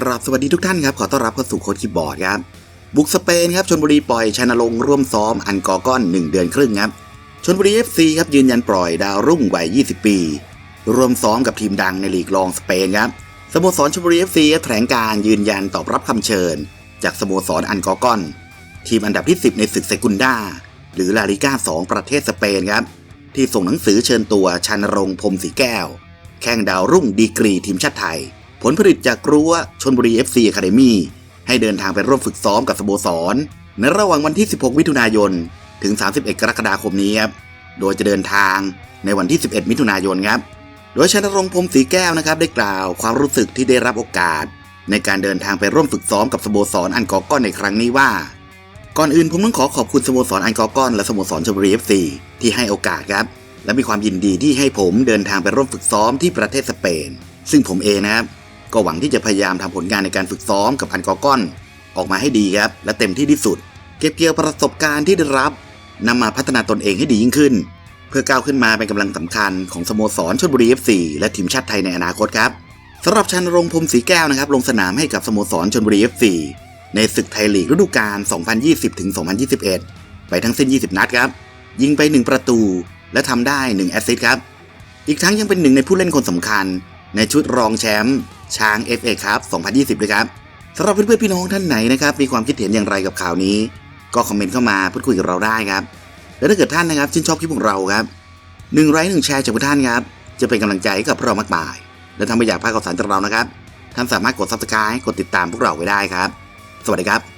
กราบสวัสดีทุกท่านครับ ขอต้อนรับเข้าสู่โค้ดคีย์บอร์ดครับ บุกสเปนครับชนบุรีปล่อยชัยนรงร่วมซ้อมอันกอก้อน 1 เดือนครึ่งครับชนบุรี FC ครับยืนยันปล่อยดาวรุ่งวัย 20 ปี ร่วมซ้อมกับทีมดังในลีกรองสเปนครับสโมสรชนบุรี FC แถลงการยืนยันตอบรับคำเชิญ จากสโมสรอันกอก้อน ทีมอันดับที่ 10 ในศึกเซกุนดาหรือลาลิก้า2ประเทศสเปนครับที่ส่งหนังสือเชิญตัวชันรงพรมสีแก้ว แข่งดาวรุ่งดีกรีทีมชาติไทย ลผลิตจากรั้วชนบุรี FC Academy ให้เดินทางไปร่วมฝึกซ้อมกับสโมสร ในระหว่างวันที่ 16 มิถุนายน ถึง 31 กรกฎาคมนี้ครับ โดยจะเดินทางในวันที่ 11 มิถุนายนครับ โดยชนรงพรมสีแก้วนะครับได้กล่าวความรู้สึกที่ได้รับโอกาส ในการเดินทางไปร่วมฝึกซ้อมกับสโมสรอันกอก้อนในครั้งนี้ว่า ก่อนอื่นผมต้องขอขอบคุณสโมสรอันกอก้อนและสโมสรชลบุรี FC ที่ให้โอกาสครับ และมีความยินดีที่ให้ผมเดินทางไปร่วมฝึกซ้อมที่ประเทศสเปน ซึ่งผมเองนะครับ ก็หวังที่จะพยายามทำผลงานในการฝึกซ้อมกับอันกอก้อน ออกมาให้ดีครับ และเต็มที่ที่สุด เก็บเกี่ยวประสบการณ์ที่ได้รับนำมาพัฒนาตนเองให้ดียิ่งขึ้น เพื่อก้าวขึ้นมาเป็นกำลังสำคัญของสโมสรชลบุรี FC และทีมชาติไทยในอนาคตครับสำหรับชันรงพรมศรีแก้วนะครับ ลงสนามให้กับสโมสรชลบุรี FC ในศึกไทยลีกฤดูกาล 2020-2021 ไปทั้งสิ้น 20 นัดครับ ยิงไป 1 ประตู และทำได้ 1 แอสซิสต์ครับ อีกทั้งยังเป็นหนึ่งในผู้เล่นคนสำคัญ ในชุดรองแชมป์ ช้าง FA ครับ2020 ด้วยครับสำหรับเพื่อนๆพี่น้องท่านไหนนะครับมีความคิดเห็นอย่างไรกับข่าวนี้ ก็คอมเมนต์เข้ามาพูดคุยกับเราได้ครับ และถ้าเกิดท่านนะครับชื่นชอบคลิปของเราครับหนึ่งไลค์หนึ่งแชร์จากท่านครับจะเป็นกำลังใจให้กับเรามากมาย และถ้าไม่อยากพลาดข่าวสารจากเรานะครับท่านสามารถกดซับสไครต์กดติดตามพวกเราไว้ได้ครับ สวัสดีครับ